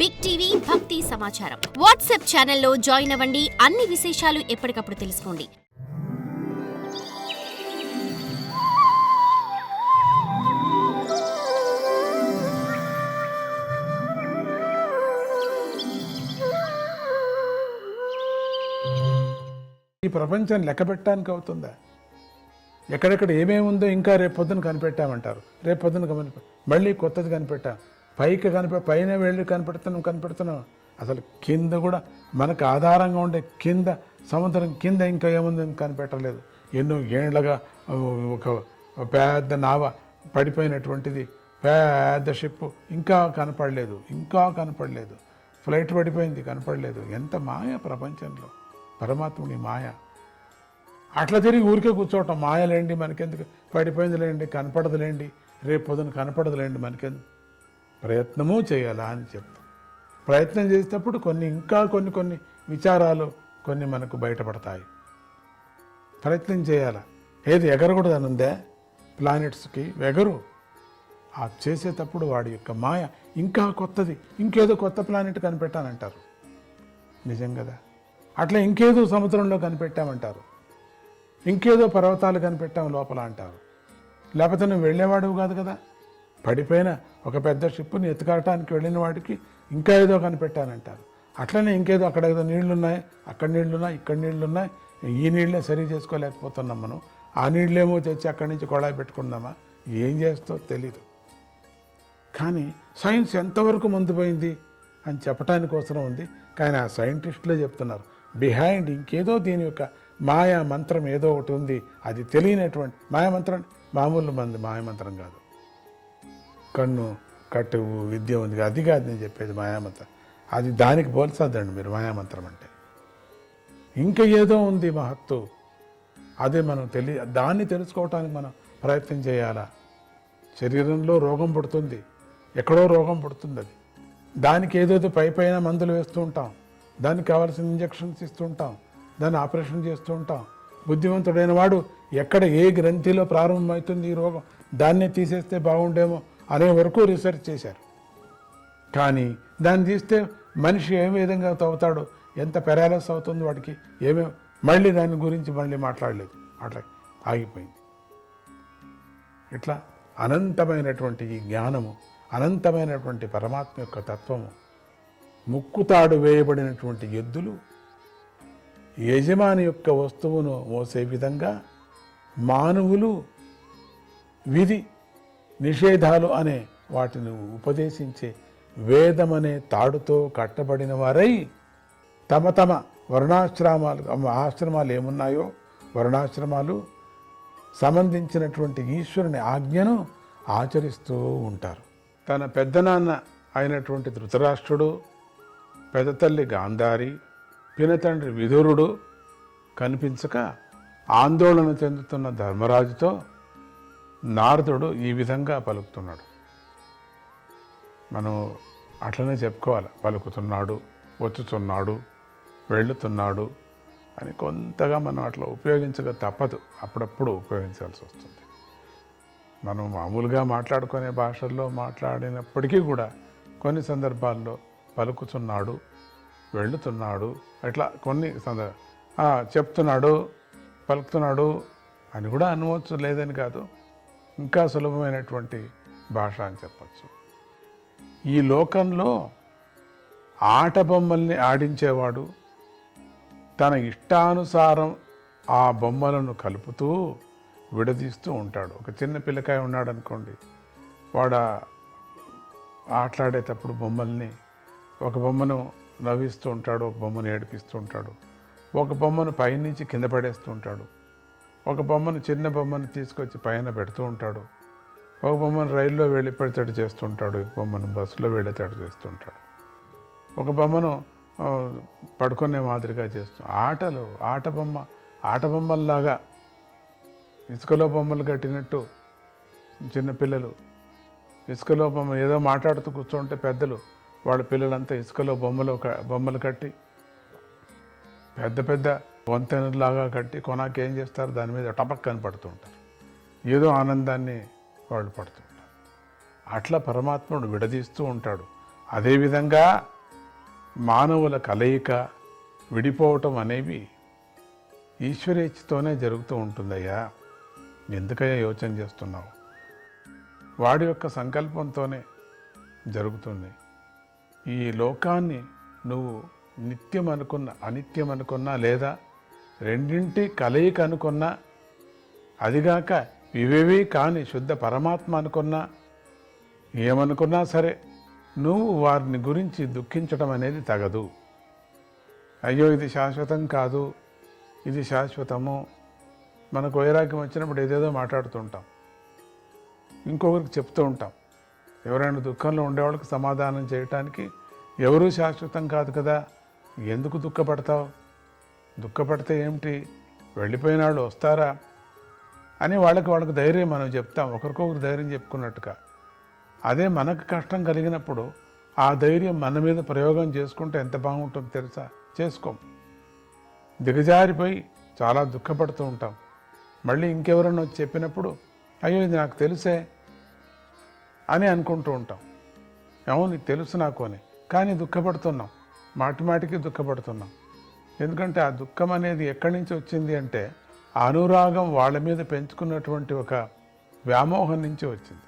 Big TV భక్తి సమాచారం WhatsApp ఛానల్లో జాయిన్ అవ్వండి. అన్ని విశేషాలు ఎప్పటికప్పుడు తెలుసుకోండి. ఈ ప్రపంచం లెక్క పెట్టడానికి అవుతుందా? ఎక్కడెక్కడ ఏమేమి ఉందో ఇంకా రేపు పొద్దున కనిపెట్టామంటారు. రేపు పొద్దున కనిపె మళ్ళీ కొత్తది కనిపెట్టాం. పైకి కనిపె పైన వెళ్ళి కనిపెడుతున్నాం కనిపెడుతున్నాం. అసలు కింద కూడా మనకు ఆధారంగా ఉండే కింద సముద్రం కింద ఇంకా ఏముంది కనిపెట్టలేదు. ఎన్నో ఏళ్ళగా ఒక పెద్ద నావ పడిపోయినటువంటిది. పెద్ద షిప్ ఇంకా కనపడలేదు ఇంకా కనపడలేదు. ఫ్లైట్ పడిపోయింది కనపడలేదు. ఎంత మాయ ప్రపంచంలో. పరమాత్ముని మాయ. అట్లా తిరిగి ఊరికే కూర్చోవటం మాయలేండి మనకెందుకు? పడిపోయిందిలేండి కనపడదులేండి. రేపు పొద్దున కనపడదులేండి మనకెందుకు? ప్రయత్నము చేయాలా అని చెప్తాం. ప్రయత్నం చేసేటప్పుడు కొన్ని ఇంకా కొన్ని కొన్ని విచారాలు కొన్ని మనకు బయటపడతాయి. ప్రయత్నం చేయాలా? ఏది ఎగరకూడదని ఉందే ప్లానెట్స్కి ఎగరు. ఆ చేసేటప్పుడు వాడి యొక్క మాయ ఇంకా కొత్తది ఇంకేదో కొత్త ప్లానెట్ కనిపెట్టానంటారు నిజం కదా? అట్లా ఇంకేదో సముద్రంలో కనిపెట్టామంటారు. ఇంకేదో పర్వతాలు కనిపెట్టాం లోపల అంటారు. లేకపోతే నువ్వు వెళ్ళేవాడు కాదు కదా? పడిపోయిన ఒక పెద్ద షిప్పుని ఎత్తుకాటానికి వెళ్ళిన వాడికి ఇంకా ఏదో కనిపెట్టానంటారు. అట్లనే ఇంకేదో అక్కడ ఏదో నీళ్ళున్నాయి అక్కడ నీళ్ళున్నాయి ఇక్కడ నీళ్ళున్నాయి. ఈ నీళ్ళే సరి చేసుకోలేకపోతున్నాం మనం. ఆ నీళ్ళేమో తెచ్చి అక్కడి నుంచి కొళాయి పెట్టుకుందామా? ఏం చేస్తో తెలీదు. కానీ సైన్స్ ఎంతవరకు ముందు పోయింది అని చెప్పడానికి అవసరం ఉంది. కానీ ఆ సైంటిస్టులే చెప్తున్నారు. బిహైండ్ ఇంకేదో దీని యొక్క మాయా మంత్రం ఏదో ఒకటి ఉంది. అది తెలియనటువంటి మాయామంత్రం మామూలు మంది మాయా మంత్రం కాదు. కన్ను కట్టు విద్య ఉంది. అది కాదు నేను చెప్పేది మాయామంత్రం. అది దానికి పోల్చద్దండి మీరు మాయామంత్రం అంటే. ఇంకా ఏదో ఉంది మహత్తు. అదే మనం తెలి దాన్ని తెలుసుకోవటానికి మనం ప్రయత్నం చేయాలా? శరీరంలో రోగం పుడుతుంది. ఎక్కడో రోగం పుడుతుంది అది. దానికి ఏదేదో పై పైన మందులు వేస్తూ ఉంటాం. దానికి కావాల్సిన ఇంజక్షన్స్ ఇస్తూ ఉంటాం. దాన్ని ఆపరేషన్ చేస్తూ ఉంటాం. బుద్ధిమంతుడైన వాడు ఎక్కడ ఏ గ్రంథిలో ప్రారంభమవుతుంది ఈ రోగం? దాన్నే తీసేస్తే బాగుండేమో అనే వరకు రీసెర్చ్ చేశారు. కానీ దాన్ని తీస్తే మనిషి ఏ విధంగా తవ్వుతాడు ఎంత పెరాలస్ అవుతుంది వాడికి ఏమే మళ్ళీ దాని గురించి మళ్ళీ మాట్లాడలేదు. అట్లా ఆగిపోయింది. ఇట్లా అనంతమైనటువంటి ఈ జ్ఞానము అనంతమైనటువంటి పరమాత్మ యొక్క తత్వము ముక్కుతాడు వేయబడినటువంటి ఎద్దులు యజమాని యొక్క వస్తువును మోసే విధంగా మానవులు విధి నిషేధాలు అనే వాటిని ఉపదేశించే వేదమనే తాడుతో కట్టబడిన వారై తమ తమ వర్ణాశ్రమాలు ఆశ్రమాలు ఏమున్నాయో వర్ణాశ్రమాలు సంబంధించినటువంటి ఈశ్వరుని ఆజ్ఞను ఆచరిస్తూ ఉంటారు. తన పెద్దనాన్న అయినటువంటి ధృతరాష్ట్రుడు పెదతల్లి గాంధారి పినతండ్రి విధురుడు కనిపించక ఆందోళన చెందుతున్న ధర్మరాజుతో నారదుడు ఈ విధంగా పలుకుతున్నాడు. మనం అట్లనే చెప్పుకోవాలి. పలుకుతున్నాడు వచ్చుతున్నాడు వెళ్ళుతున్నాడు అని కొంతగా మనం అట్లా ఉపయోగించక తప్పదు. అప్పుడప్పుడు ఉపయోగించాల్సి వస్తుంది. మనం మామూలుగా మాట్లాడుకునే భాషల్లో మాట్లాడినప్పటికీ కూడా కొన్ని సందర్భాల్లో పలుకుతున్నాడు వెళుతున్నాడు అట్లా కొన్ని సందర్భ చెప్తున్నాడు పలుకుతున్నాడు అని కూడా అనవచ్చు లేదని కాదు. ఇంకా సులభమైనటువంటి భాష అని చెప్పచ్చు. ఈ లోకంలో ఆట బొమ్మల్ని ఆడించేవాడు తన ఇష్టానుసారం ఆ బొమ్మలను కలుపుతూ విడదీస్తూ ఉంటాడు. ఒక చిన్న పిల్లకాయ ఉన్నాడు అనుకోండి వాడు ఆటలాడేటప్పుడు బొమ్మల్ని ఒక బొమ్మను నవ్విస్తూ ఉంటాడు ఒక బొమ్మను ఏడిపిస్తూ ఉంటాడు ఒక బొమ్మను పైనుంచి కింద పడేస్తూ ఉంటాడు. ఒక బొమ్మను చిన్న బొమ్మను తీసుకొచ్చి పైన పెడుతూ ఉంటాడు. ఒక బొమ్మను రైల్లో వెళ్ళిపెడతాడు చేస్తుంటాడు బొమ్మను బస్సులో వెళ్ళేటట్టు చేస్తుంటాడు ఒక బొమ్మను పడుకునే మాదిరిగా చేస్తూ ఆటలు ఆట బొమ్మ ఆట బొమ్మల్లాగా ఇసుకలో బొమ్మలు కట్టినట్టు చిన్నపిల్లలు ఇసుకలో బొమ్మ ఏదో మాట్లాడుతూ కూర్చుంటే పెద్దలు వాళ్ళ పిల్లలంతా ఇసుకలో బొమ్మలు బొమ్మలు కట్టి పెద్ద పెద్ద వంతెనలాగా కట్టి కొనాకి ఏం చేస్తారు? దాని మీద టపక్ అని ఉంటారు ఏదో ఆనందాన్ని వాళ్ళు పడుతుంటారు. అట్లా పరమాత్ముడు విడదీస్తూ ఉంటాడు. అదేవిధంగా మానవుల కలయిక విడిపోవటం అనేవి ఈశ్వరేచ్ఛతోనే జరుగుతూ ఉంటుందయ్యా. ఎందుకయ్యా యోచన చేస్తున్నావు? వాడి యొక్క సంకల్పంతోనే జరుగుతుంది. ఈ లోకాన్ని నువ్వు నిత్యం అనుకున్న అనిత్యం అనుకున్నా లేదా రెండింటి కలయిక అనుకున్నా అదిగాక ఇవేవి కాని శుద్ధ పరమాత్మ అనుకున్నా ఏమనుకున్నా సరే నువ్వు వారిని గురించి దుఃఖించడం అనేది తగదు. అయ్యో ఇది శాశ్వతం కాదు ఇది శాశ్వతము. మనకు వైరాగ్యం వచ్చినప్పుడు ఏదేదో మాట్లాడుతుంటాం. ఇంకొకరికి చెప్తూ ఉంటాం ఎవరైనా దుఃఖంలో ఉండేవాళ్ళకి సమాధానం చేయటానికి ఎవరూ శాశ్వతం కాదు కదా ఎందుకు దుఃఖపడతావు? దుఃఖపడితే ఏమిటి? వెళ్ళిపోయిన వాళ్ళు వస్తారా? అని వాళ్ళకి వాళ్ళకి ధైర్యం మనం చెప్తాం. ఒకరికొకరు ధైర్యం చెప్పుకున్నట్టుగా. అదే మనకు కష్టం కలిగినప్పుడు ఆ ధైర్యం మన మీద ప్రయోగం చేసుకుంటే ఎంత బాగుంటుందో తెలుసా? చేసుకోం. దిగజారిపోయి చాలా దుఃఖపడుతూ ఉంటాం. మళ్ళీ ఇంకెవరన్నా వచ్చి చెప్పినప్పుడు అయ్యో ఇది నాకు తెలుసే అని అనుకుంటూ ఉంటాం. అవును తెలుసు నాకు అని. కానీ దుఃఖపడుతున్నాం. మాటి మాటికి దుఃఖపడుతున్నాం. ఎందుకంటే ఆ దుఃఖం అనేది ఎక్కడి నుంచి వచ్చింది అంటే అనురాగం వాళ్ళ మీద పెంచుకున్నటువంటి ఒక వ్యామోహం నుంచి వచ్చింది.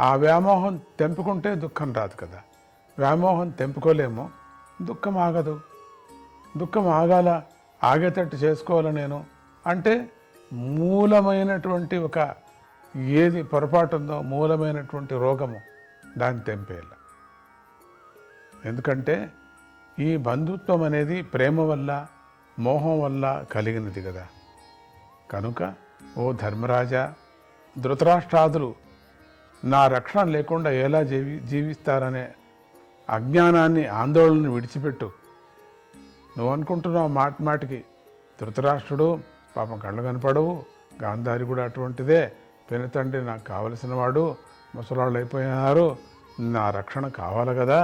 ఆ వ్యామోహం తెంపుకుంటే దుఃఖం రాదు కదా. వ్యామోహం తెంపుకోలేము. దుఃఖం ఆగదు. దుఃఖం ఆగాల ఆగేటట్టు చేసుకోవాలి నేను? అంటే మూలమైనటువంటి ఒక ఏది పొరపాటు ఉందో మూలమైనటువంటి రోగము దాన్ని తెంపేయాలి. ఎందుకంటే ఈ బంధుత్వం అనేది ప్రేమ వల్ల మోహం వల్ల కలిగినది కదా. కనుక ఓ ధర్మరాజా ధృతరాష్ట్రాదులు నా రక్షణ లేకుండా ఎలా జీవి జీవిస్తారనే అజ్ఞానాన్ని ఆందోళనని విడిచిపెట్టు. నువ్వు అనుకుంటున్నావు మాటి మాటికి ధృతరాష్ట్రుడు పాపం కళ్ళు కనపడవు గాంధారి కూడా అటువంటిదే పెనుతండ్రి నాకు కావలసిన వాడు ముసలాళ్ళు అయిపోయినారు నా రక్షణ కావాలి కదా.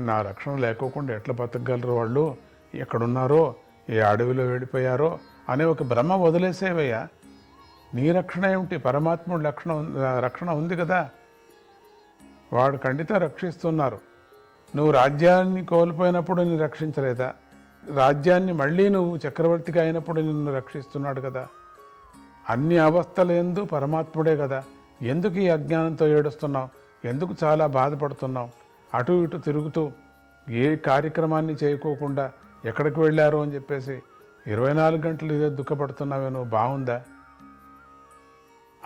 నా రక్షణ లేకోకుండా ఎట్లా బతకగలరు వాళ్ళు? ఎక్కడున్నారో? ఏ అడవిలో వెళ్ళిపోయారో? అనే ఒక భ్రమ వదిలేసేవయ్యా. నీ రక్షణ ఏమిటి? పరమాత్ముడు రక్షణ రక్షణ ఉంది కదా? వాడు ఖండిత రక్షిస్తున్నారు. నువ్వు రాజ్యాన్ని కోల్పోయినప్పుడు నేను రక్షించలేదా? రాజ్యాన్ని మళ్ళీ నువ్వు చక్రవర్తిగా అయినప్పుడు నిన్ను రక్షిస్తున్నాడు కదా? అన్ని అవస్థలు ఎందు పరమాత్ముడే కదా? ఎందుకు ఈ అజ్ఞానంతో ఏడుస్తున్నావు? ఎందుకు చాలా బాధపడుతున్నావు? అటు ఇటు తిరుగుతూ ఏ కార్యక్రమాన్ని చేయకోకుండా ఎక్కడికి వెళ్ళారు అని చెప్పేసి ఇరవై నాలుగు గంటలు ఇదే దుఃఖపడుతున్నావేనో బాగుందా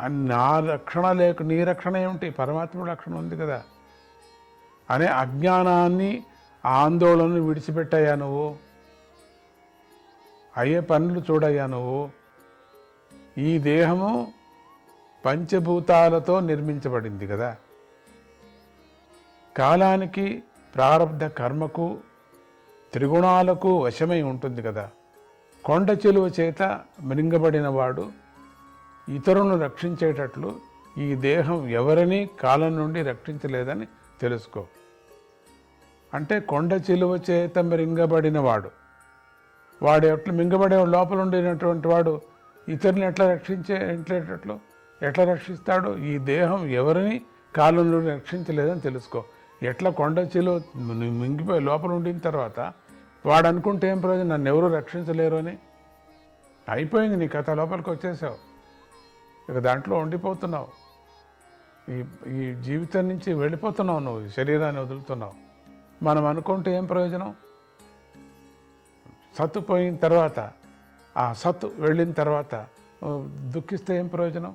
అని నా రక్షణ లేక నీ రక్షణ ఏమిటి? పరమాత్మ రక్షణ ఉంది కదా. అనే అజ్ఞానాన్ని ఆందోళనను విడిచిపెట్టాయా నువ్వు. అయ్యే పనులు చూడయ్యా నువ్వు. ఈ దేహము పంచభూతాలతో నిర్మించబడింది కదా. కాలానికి ప్రారంధ కర్మకు త్రిగుణాలకు వశమై ఉంటుంది కదా. కొండ చెలువ చేత మృంగబడిన వాడు ఇతరులను రక్షించేటట్లు ఈ దేహం ఎవరిని కాలం నుండి రక్షించలేదని తెలుసుకో. అంటే కొండ చెలువ చేత మృంగబడిన వాడు వాడు ఎట్లా మింగబడే లోపల ఉండినటువంటి వాడు ఇతరుని ఎట్లా రక్షించే ఎట్లేటట్లు ఎట్లా రక్షిస్తాడు ఈ దేహం ఎవరిని కాలంలో రక్షించలేదని తెలుసుకో. ఎట్లా కొండ మింగిపోయి లోపల ఉండిన తర్వాత వాడు అనుకుంటే ఏం ప్రయోజనం? నన్ను ఎవరు రక్షించలేరు అని. అయిపోయింది నీ కథ లోపలికి వచ్చేసావు. ఇక దాంట్లో ఉండిపోతున్నావు. ఈ ఈ జీవితం నుంచి వెళ్ళిపోతున్నావు నువ్వు శరీరాన్ని వదులుతున్నావు. మనం అనుకుంటే ఏం ప్రయోజనం? సత్తు పోయిన తర్వాత ఆ సత్తు వెళ్ళిన తర్వాత దుఃఖిస్తే ఏం ప్రయోజనం?